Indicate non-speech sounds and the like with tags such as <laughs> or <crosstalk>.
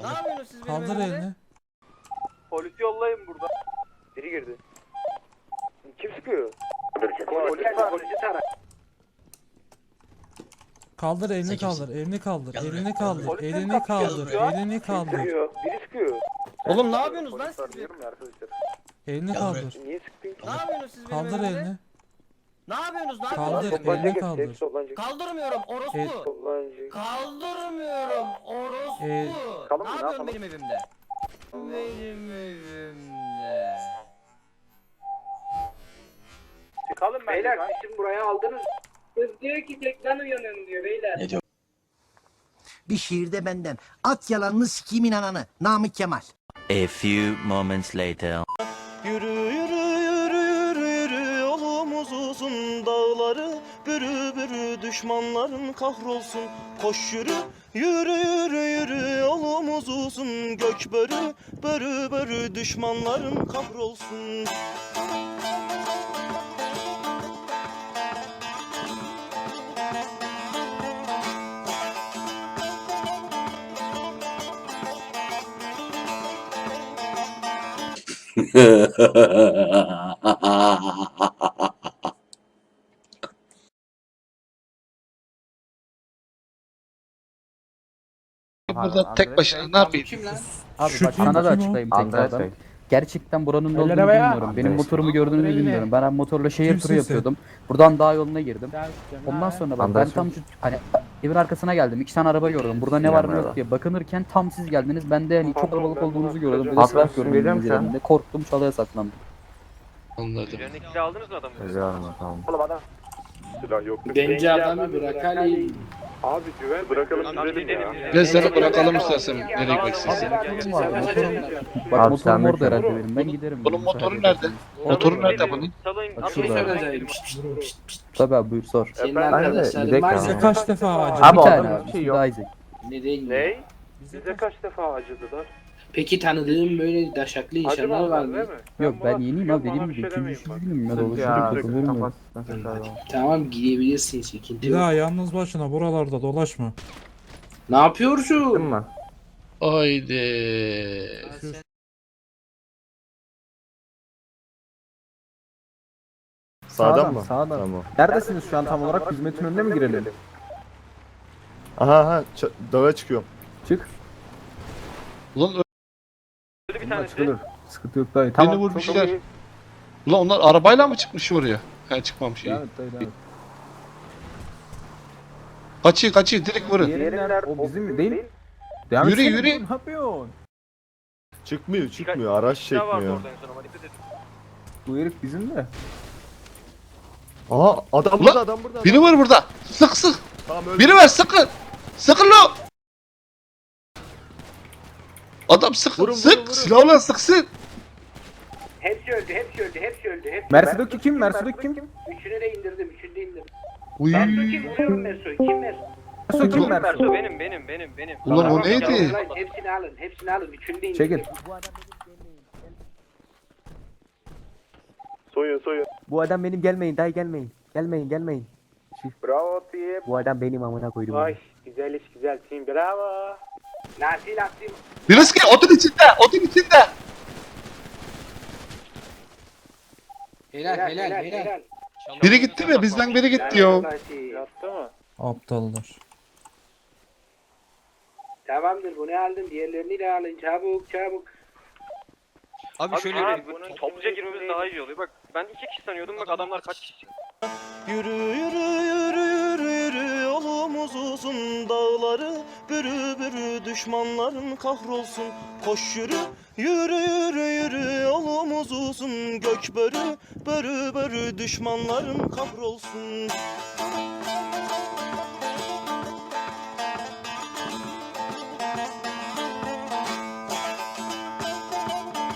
Ne yapıyorsunuz siz benim Kaldır evimde? elini. Polisi yollayın burada. Biri girdi. Kim sıkıyor? Kaldır elini Sen kaldır. Elini kaldır. Gel buraya, Elini kaldır. Elini kaldır. Polis Elini kaldır. Sıkıyor. Biri sıkıyor. Oğlum ne yapıyorsunuz lan siz? Diyorum ya arkadaşlar. Elini Gel kaldır. Niye sıktın ki? Ne yapıyorsunuz siz benim Kaldır evimde? elini. Ne yapıyorsunuz? Ne Kaldır, yapıyorsunuz? elini Toplanacak hepsi, kaldır. hepsi toplanacak. Kaldırmıyorum orospu. Toplanacak. Kaldırmıyorum orospu. El- Kalın ne mı, ne yapıyorsun yapalım? benim evimde? Benim evimde. Çıkalım bence. Beyler şimdi buraya aldınız. Kız diyor ki tek ben uyanıyorum diyor beyler. Bir şiirde benden. At yalanını sikimin ananı. Namık Kemal. A few moments later. Yürü yürü düşmanların kahrolsun. Koş yürü yürü yürü yürü yolumuz uzun. Gök börü börü börü düşmanların kahrolsun <laughs> Burada tek başına ne yapayım? Kim lan? Abi Şu bak sana da açıklayayım tekrardan. Gerçekten buranın ne olduğunu bilmiyorum. Benim motorumu gördüğünüzü bilmiyorum. Ben motorla şehir turu sen? yapıyordum. Buradan dağ yoluna girdim. Ondan sonra bak ben tam şu hani evin arkasına geldim. İki tane araba gördüm. Burada ne var ne yok diye bakınırken tam siz geldiniz. Ben de hani çok kalabalık olduğunuzu gördüm. Bir de silah gördüm üzerinde. Korktum çalıya saklandım. Anladım. Aldınız mı adamı? tamam. Oğlum adam. Silah yok. Bence adamı bırak Ali. Abi güven bırakalım sürelim ya. Gel seni bırakalım istersen nereye gitmek istersen. Motorum var. Motorum. Bak Abi motorum orada herhalde benim. Ben giderim. Bunun motoru nerede? Motoru nerede bunun? Bak şey şurada. Tabii abi buyur sor. Arkadaşların Bize var Bize ya. kaç defa acı? Abi bir tane abi. bir şey yok. de Isaac. Ne değil mi? Ney? Bize kaç defa acıdılar? Peki tanıdığım böyle daşaklı insanlar var mı? Yok ben yeniyim abi. Benim bir şey ikinci günüm ya dolaşıyorum takılıyorum ben. Tamam gidebilirsin Bir yok. daha yalnız başına buralarda dolaşma. Ne yapıyorsun? Mi? Haydi. Sağdan mı? Sağdan. Tamam. Neredesiniz şu an tam olarak? Hizmetin önüne mi girelim? Aha aha ç- dağa çıkıyorum. Çık. Ulan bir tanesi. Sıkıntı yok dayı. beni vurmuşlar. Ulan onlar arabayla mı çıkmış oraya? He çıkmamış iyi. Evet dayı evet. Kaçıyor kaçıyor direkt vurun. O bizim mi değil? Yürü yürü. Ne yapıyorsun? Çıkmıyor çıkmıyor araç vardı çekmiyor. orada en son ama dikkat et. Bu herif bizim de. Aha adam Ulan, burada adam burada. Biri var burada. Sık sık. Tamam öldü. Biri var sıkın. Sıkın lo. Adam sık Vurun, sık. vurun, vurun. Silahla sıksın. Hepsi öldü, hepsi öldü, hepsi öldü. Hepsi Mercedes kim? Mercedes kim? Üçünü de indirdim, üçünü de indirdim. Uy. Merso kim? Vuruyorum Merso'yu. Kim Merso? Mercedes kim Merso Mercedes? benim benim benim benim. Ulan o Tamam, neydi? tamam, Lan tamam. hepsini alın, hepsini alın. Üçünü de indirdim. Çekil. Soyun soyun. Bu adam benim gelmeyin dayı gelmeyin. Gelmeyin gelmeyin. Bravo team. Bu adam benim amına koydum. Ay güzel iş güzel team bravo. Nasi nasi. Birisi ki otun içinde. Otun içinde. Helal, helal, helal. Biri gitti mi? Bizden biri gitti ya. Nasi. Yattı mı? Aptallar. Tamamdır, bunu aldım. Diğerlerini de alın. Çabuk, çabuk. Abi şöyle abi, bunun topluca girmemiz daha iyi oluyor. Bak ben iki kişi sanıyordum bak adamlar kaç kişi yürü yürü uzun dağları bürü bürü düşmanların kahrolsun. Koş yürü yürü yürü yürü yolumuz uzun. Gök börü börü börü düşmanların kahrolsun